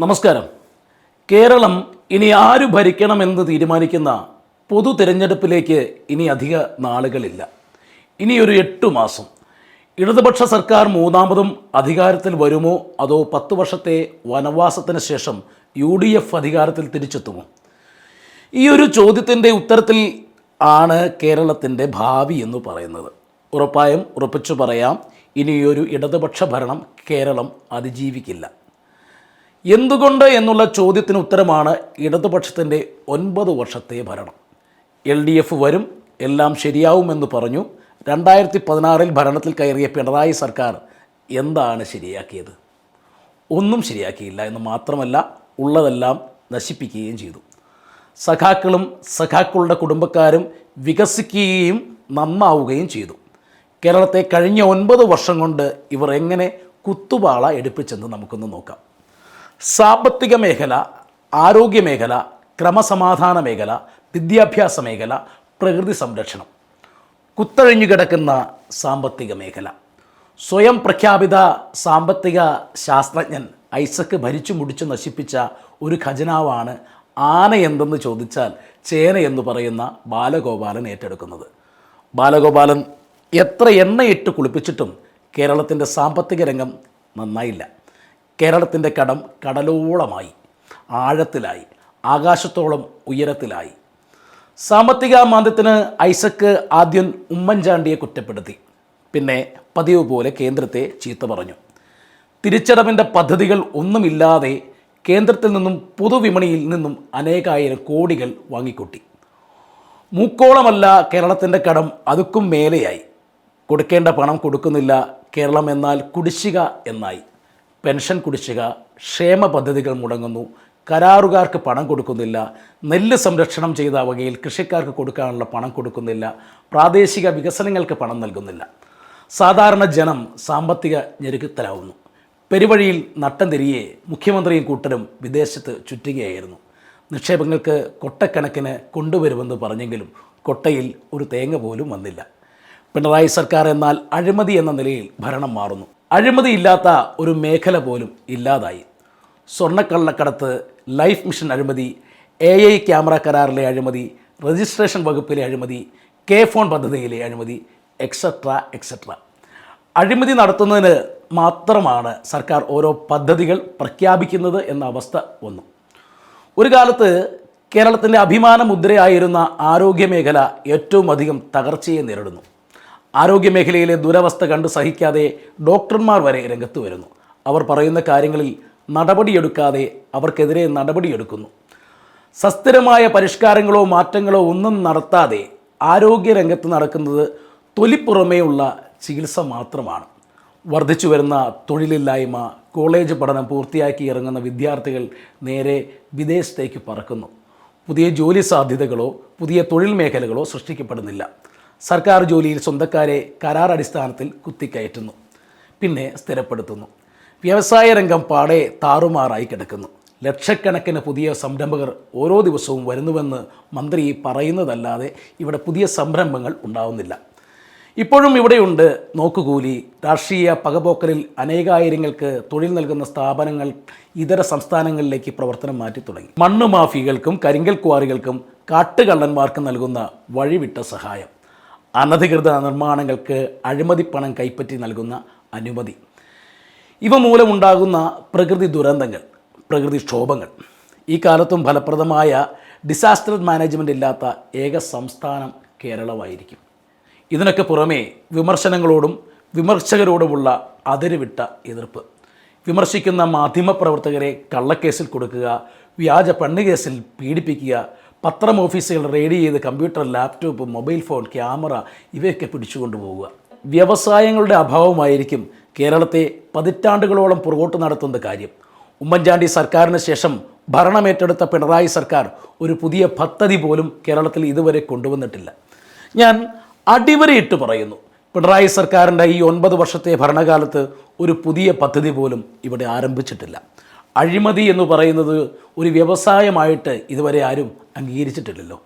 നമസ്കാരം. കേരളം ഇനി ആര് ഭരിക്കണമെന്ന് തീരുമാനിക്കുന്ന പൊതു തിരഞ്ഞെടുപ്പിലേക്ക് ഇനി അധിക നാളുകളില്ല. ഇനിയൊരു എട്ടു മാസം. ഇടതുപക്ഷ സർക്കാർ മൂന്നാമതും അധികാരത്തിൽ വരുമോ അതോ പത്ത് വർഷത്തെ വനവാസത്തിന് ശേഷം യു ഡി എഫ് അധികാരത്തിൽ തിരിച്ചെത്തുമോ? ഈ ഒരു ചോദ്യത്തിന്റെ ഉത്തരത്തിൽ ആണ് കേരളത്തിന്റെ ഭാവി എന്ന് പറയുന്നത്. ഉറപ്പായും ഉറപ്പിച്ചു പറയാം ഇനിയൊരു ഇടതുപക്ഷ ഭരണം കേരളം അതിജീവിക്കില്ല. എന്തുകൊണ്ട് എന്നുള്ള ചോദ്യത്തിന് ഉത്തരമാണ് ഇടതുപക്ഷത്തിന്റെ ഒൻപത് വർഷത്തെ ഭരണം. എൽ ഡി എഫ് വരും എല്ലാം ശരിയാവുമെന്ന് പറഞ്ഞു. രണ്ടായിരത്തി പതിനാറിൽ ഭരണത്തിൽ കയറിയ പിണറായി സർക്കാർ എന്താണ് ശരിയാക്കിയത്? ഒന്നും ശരിയാക്കിയില്ല എന്ന് മാത്രമല്ല ഉള്ളതെല്ലാം നശിപ്പിക്കുകയും ചെയ്തു. സഖാക്കളും സഖാക്കളുടെ കുടുംബക്കാരും വികസിക്കുകയും നന്നാവുകയും ചെയ്തു. കേരളത്തെ കഴിഞ്ഞ ഒൻപത് വർഷം കൊണ്ട് ഇവർ എങ്ങനെ കുത്തുപാള എടുപ്പിച്ചെന്ന് നമുക്കൊന്ന് നോക്കാം. സാമ്പത്തിക മേഖല ആരോഗ്യ മേഖല ക്രമസമാധാന മേഖല വിദ്യാഭ്യാസ മേഖല പ്രകൃതി സംരക്ഷണം. കുത്തഴിഞ്ഞു കിടക്കുന്ന സാമ്പത്തിക മേഖല. സ്വയം പ്രഖ്യാപിത സാമ്പത്തിക ശാസ്ത്രജ്ഞൻ ഐസക്ക് ഭരിച്ചു മുടിച്ചു നശിപ്പിച്ച ഒരു ഖജനാവാണ് ആന എന്തെന്ന് ചോദിച്ചാൽ ചേന എന്ന് പറയുന്ന ബാലഗോപാലൻ ഏറ്റെടുക്കുന്നത്. ബാലഗോപാലൻ എത്ര എണ്ണയിട്ട് കുളിപ്പിച്ചിട്ടും കേരളത്തിന്റെ സാമ്പത്തിക രംഗം നന്നായില്ല. കേരളത്തിന്റെ കടം കടലോളമായി ആഴത്തിലായി ആകാശത്തോളം ഉയരത്തിലായി. സാമ്പത്തിക മാന്ദ്യത്തിന് ഐസക്ക് ആദ്യം ഉമ്മൻചാണ്ടിയെ കുറ്റപ്പെടുത്തി. പിന്നെ പതിവ് പോലെ കേന്ദ്രത്തെ ചീത്ത പറഞ്ഞു. തിരിച്ചടവിന്റെ പദ്ധതികൾ ഒന്നുമില്ലാതെ കേന്ദ്രത്തിൽ നിന്നും പൊതുവിപണിയിൽ നിന്നും അനേകായിരം കോടികൾ വാങ്ങിക്കൂട്ടി. മൂക്കോളമല്ല കേരളത്തിന്റെ കടം അതുക്കും മേലെയായി. കൊടുക്കേണ്ട പണം കൊടുക്കുന്നില്ല കേരളം എന്നാൽ കുടിശ്ശിക എന്നായി. പെൻഷൻ കുടിശ്ശിക ക്ഷേമ പദ്ധതികൾ മുടങ്ങുന്നു. കരാറുകാർക്ക് പണം കൊടുക്കുന്നില്ല. നെല്ല് സംരക്ഷണം ചെയ്ത വകയിൽ കൃഷിക്കാർക്ക് കൊടുക്കാനുള്ള പണം കൊടുക്കുന്നില്ല. പ്രാദേശിക വികസനങ്ങൾക്ക് പണം നൽകുന്നില്ല. സാധാരണ ജനം സാമ്പത്തിക ഞെരുക്കത്തിലാവുന്നു. പെരുവഴിയിൽ നട്ടം തിരിയെ മുഖ്യമന്ത്രിയും കൂട്ടരും വിദേശത്ത് ചുറ്റുകയായിരുന്നു. നിക്ഷേപങ്ങൾക്ക് കൊട്ടക്കണക്കിന് കൊണ്ടുവരുമെന്ന് പറഞ്ഞെങ്കിലും കൊട്ടയിൽ ഒരു തേങ്ങ പോലും വന്നില്ല. പിണറായി സർക്കാർ എന്നാൽ അഴിമതി എന്ന നിലയിൽ ഭരണം മാറുന്നു. അഴിമതിയില്ലാത്ത ഒരു മേഖല പോലും ഇല്ലാതായി. സ്വർണക്കള്ളക്കടത്ത് ലൈഫ് മിഷൻ അഴിമതി എ ഐ ക്യാമറ കരാറിലെ അഴിമതി രജിസ്ട്രേഷൻ വകുപ്പിലെ അഴിമതി കെ ഫോൺ പദ്ധതിയിലെ അഴിമതി എക്സെട്ര എക്സെട്ര അഴിമതി നടത്തുന്നതിന് മാത്രമാണ് സർക്കാർ ഓരോ പദ്ധതികൾ പ്രഖ്യാപിക്കുന്നത് എന്ന അവസ്ഥ വന്നു. ഒരു കാലത്ത് കേരളത്തിന്റെ അഭിമാന മുദ്രയായിരുന്ന ആരോഗ്യമേഖല ഏറ്റവും അധികം തകർച്ചയെ നേരിടുന്നു. ആരോഗ്യമേഖലയിലെ ദുരവസ്ഥ കണ്ട് സഹിക്കാതെ ഡോക്ടർമാർ വരെ രംഗത്ത് വരുന്നു. അവർ പറയുന്ന കാര്യങ്ങളിൽ നടപടിയെടുക്കാതെ അവർക്കെതിരെ നടപടിയെടുക്കുന്നു. സസ്ഥിരമായ പരിഷ്കാരങ്ങളോ മാറ്റങ്ങളോ ഒന്നും നടത്താതെ ആരോഗ്യരംഗത്ത് നടക്കുന്നത് തൊലിപ്പുറമേയുള്ള ചികിത്സ മാത്രമാണ്. വർദ്ധിച്ചു വരുന്ന തൊഴിലില്ലായ്മ കോളേജ് പഠനം പൂർത്തിയാക്കി ഇറങ്ങുന്ന വിദ്യാർത്ഥികൾ നേരെ വിദേശത്തേക്ക് പറക്കുന്നു. പുതിയ ജോലി സാധ്യതകളോ പുതിയ തൊഴിൽ മേഖലകളോ സൃഷ്ടിക്കപ്പെടുന്നില്ല. സർക്കാർ ജോലിയിൽ സ്വന്തക്കാരെ കരാർ അടിസ്ഥാനത്തിൽ കുത്തിക്കയറ്റുന്നു. പിന്നെ സ്ഥിരപ്പെടുത്തുന്നു. വ്യവസായ രംഗം പാടെ താറുമാറായി കിടക്കുന്നു. ലക്ഷക്കണക്കിന് പുതിയ സംരംഭകർ ഓരോ ദിവസവും വരുന്നുവെന്ന് മന്ത്രി പറയുന്നതല്ലാതെ ഇവിടെ പുതിയ സംരംഭങ്ങൾ ഉണ്ടാവുന്നില്ല. ഇപ്പോഴും ഇവിടെയുണ്ട് നോക്കുകൂലി. രാഷ്ട്രീയ പകപോക്കലിൽ അനേകായിരങ്ങൾക്ക് തൊഴിൽ നൽകുന്ന സ്ഥാപനങ്ങൾ ഇതര സംസ്ഥാനങ്ങളിലേക്ക് പ്രവർത്തനം മാറ്റി തുടങ്ങി. മണ്ണ് മാഫികൾക്കും കരിങ്കൽ ക്വാറികൾക്കും കാട്ടുകള്ളന്മാർക്കും നൽകുന്ന വഴിവിട്ട സഹായം. അനധികൃത നിർമ്മാണങ്ങൾക്ക് അഴിമതിപ്പണം കൈപ്പറ്റി നൽകുന്ന അനുമതി. ഇവ മൂലമുണ്ടാകുന്ന പ്രകൃതി ദുരന്തങ്ങൾ പ്രകൃതിക്ഷോഭങ്ങൾ ഈ കാലത്തും ഫലപ്രദമായ ഡിസാസ്റ്റർ മാനേജ്മെന്റ് ഇല്ലാത്ത ഏക സംസ്ഥാനം കേരളമായിരിക്കും. ഇതിനൊക്കെ പുറമേ വിമർശനങ്ങളോടും വിമർശകരോടുമുള്ള അതിരുവിട്ട എതിർപ്പ്. വിമർശിക്കുന്ന മാധ്യമപ്രവർത്തകരെ കള്ളക്കേസിൽ കൊടുക്കുക വ്യാജ പണ്ണുകേസിൽ പീഡിപ്പിക്കുക പത്രം ഓഫീസുകൾ റെയ്ഡ് ചെയ്ത് computer laptop mobile phone camera ഇവയൊക്കെ പിടിച്ചുകൊണ്ട് പോവുക. വ്യവസായങ്ങളുടെ അഭാവമായിരിക്കും കേരളത്തെ പതിറ്റാണ്ടുകളോളം പുറകോട്ട് നടത്തുന്ന കാര്യം. ഉമ്മൻചാണ്ടി സർക്കാരിന് ശേഷം ഭരണമേറ്റെടുത്ത പിണറായി സർക്കാർ ഒരു പുതിയ പദ്ധതി പോലും കേരളത്തിൽ ഇതുവരെ കൊണ്ടുവന്നിട്ടില്ല. ഞാൻ അടിവരയിട്ട് പറയുന്നു പിണറായി സർക്കാരിന്റെ ഈ ഒൻപത് വർഷത്തെ ഭരണകാലത്ത് ഒരു പുതിയ പദ്ധതി പോലും ഇവിടെ ആരംഭിച്ചിട്ടില്ല. അഴിമതി എന്ന് പറയുന്നത് ഒരു വ്യവസായമായിട്ട് ഇതുവരെ ആരും അംഗീകരിച്ചിട്ടില്ലല്ലോ.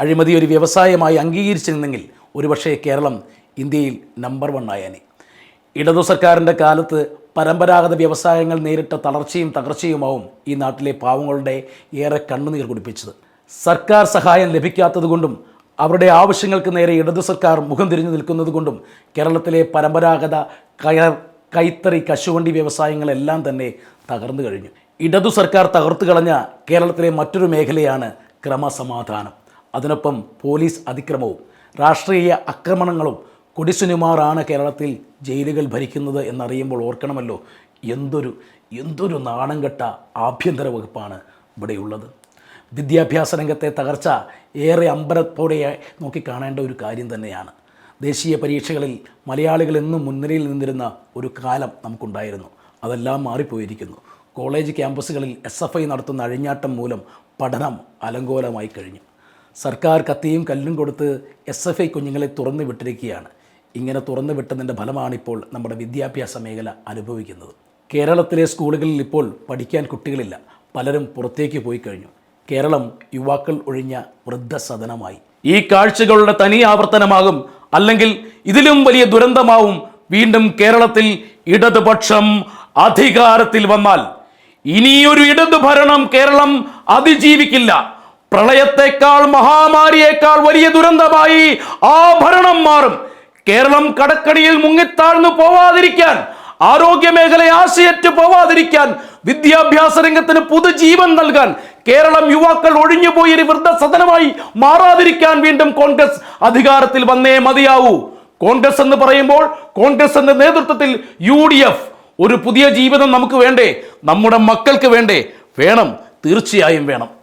അഴിമതി ഒരു വ്യവസായമായി അംഗീകരിച്ചിരുന്നെങ്കിൽ ഒരുപക്ഷേ കേരളം ഇന്ത്യയിൽ നമ്പർ വൺ ആയേനെ. ഇടതു സർക്കാരിന്റെ കാലത്ത് പരമ്പരാഗത വ്യവസായങ്ങൾ നേരിട്ട തളർച്ചയും തകർച്ചയുമാവും ഈ നാട്ടിലെ പാവങ്ങളുടെ ഏറെ കണ്ണുനീർ കുടിപ്പിച്ചത്. സർക്കാർ സഹായം ലഭിക്കാത്തതുകൊണ്ടും അവരുടെ ആവശ്യങ്ങൾക്ക് നേരെ ഇടതു സർക്കാർ മുഖം തിരിഞ്ഞു നിൽക്കുന്നതുകൊണ്ടും കേരളത്തിലെ പരമ്പരാഗത കയർ കൈത്തറി കശുവണ്ടി വ്യവസായങ്ങളെല്ലാം തന്നെ തകർന്നു കഴിഞ്ഞു. ഇടതു സർക്കാർ തകർത്തു കളഞ്ഞ കേരളത്തിലെ മറ്റൊരു മേഖലയാണ് ക്രമസമാധാനം. അതിനൊപ്പം പോലീസ് അതിക്രമവും രാഷ്ട്രീയ ആക്രമണങ്ങളും കൊടിസുനിമാറാണ് കേരളത്തിൽ ജയിലുകൾ ഭരിക്കുന്നത് എന്നറിയുമ്പോൾ ഓർക്കണമല്ലോ എന്തൊരു എന്തൊരു നാണംകെട്ട ആഭ്യന്തര വകുപ്പാണ് ഇവിടെയുള്ളത്. വിദ്യാഭ്യാസ രംഗത്തെ തകർച്ച ഏറെ അമ്പരത്തോടെ നോക്കിക്കാണേണ്ട ഒരു കാര്യം തന്നെയാണ്. ദേശീയ പരീക്ഷകളിൽ മലയാളികൾ എന്നും മുൻനിരയിൽ നിന്നിരുന്ന ഒരു കാലം നമുക്കുണ്ടായിരുന്നു. അതെല്ലാം മാറിപ്പോയിരിക്കുന്നു. കോളേജ് ക്യാമ്പസുകളിൽ എസ് എഫ് ഐ നടത്തുന്ന അഴിഞ്ഞാട്ടം മൂലം പഠനം അലങ്കോലമായി കഴിഞ്ഞു. സർക്കാർ കത്തിയും കല്ലും കൊടുത്ത് എസ് എഫ് ഐ കുഞ്ഞുങ്ങളെ തുറന്നു വിട്ടിരിക്കുകയാണ്. ഇങ്ങനെ തുറന്നു വിട്ടതിന്റെ ഫലമാണിപ്പോൾ നമ്മുടെ വിദ്യാഭ്യാസ മേഖല അനുഭവിക്കുന്നത്. കേരളത്തിലെ സ്കൂളുകളിൽ ഇപ്പോൾ പഠിക്കാൻ കുട്ടികളില്ല. പലരും പുറത്തേക്ക് പോയി കഴിഞ്ഞു. കേരളം യുവാക്കൾ ഒഴിഞ്ഞ വൃദ്ധസദനമായി. ഈ കാഴ്ചകളുടെ തനി ആവർത്തനമാകും അല്ലെങ്കിൽ ഇതിലും വലിയ ദുരന്തമാവും വീണ്ടും കേരളത്തിൽ ഇടതുപക്ഷം അധികാരത്തിൽ വന്നാൽ. ഇനിയൊരു ഇടതു ഭരണം കേരളം അതിജീവിക്കില്ല. പ്രളയത്തെക്കാൾ മഹാമാരിയേക്കാൾ വലിയ ദുരന്തമായി ആ ഭരണം മാറും. കേരളം കടക്കടിയിൽ മുങ്ങിത്താഴ്ന്നു പോവാതിരിക്കാൻ ആരോഗ്യ മേഖലയെ ആശയറ്റ് പോവാതിരിക്കാൻ വിദ്യാഭ്യാസ രംഗത്തിന് പുതുജീവൻ നൽകാൻ കേരളം യുവാക്കൾ ഒഴിഞ്ഞുപോയി ഒരു വൃദ്ധസദനമായി മാറാതിരിക്കാൻ വീണ്ടും കോൺഗ്രസ് അധികാരത്തിൽ വന്നേ മതിയാവൂ. കോൺഗ്രസ് എന്ന് പറയുമ്പോൾ കോൺഗ്രസ് എന്ന നേതൃത്വത്തിൽ യു ഒരു പുതിയ ജീവിതം നമുക്ക് വേണ്ടേ നമ്മുടെ മക്കൾക്ക് വേണ്ടേ വേണം തീർച്ചയായും വേണം.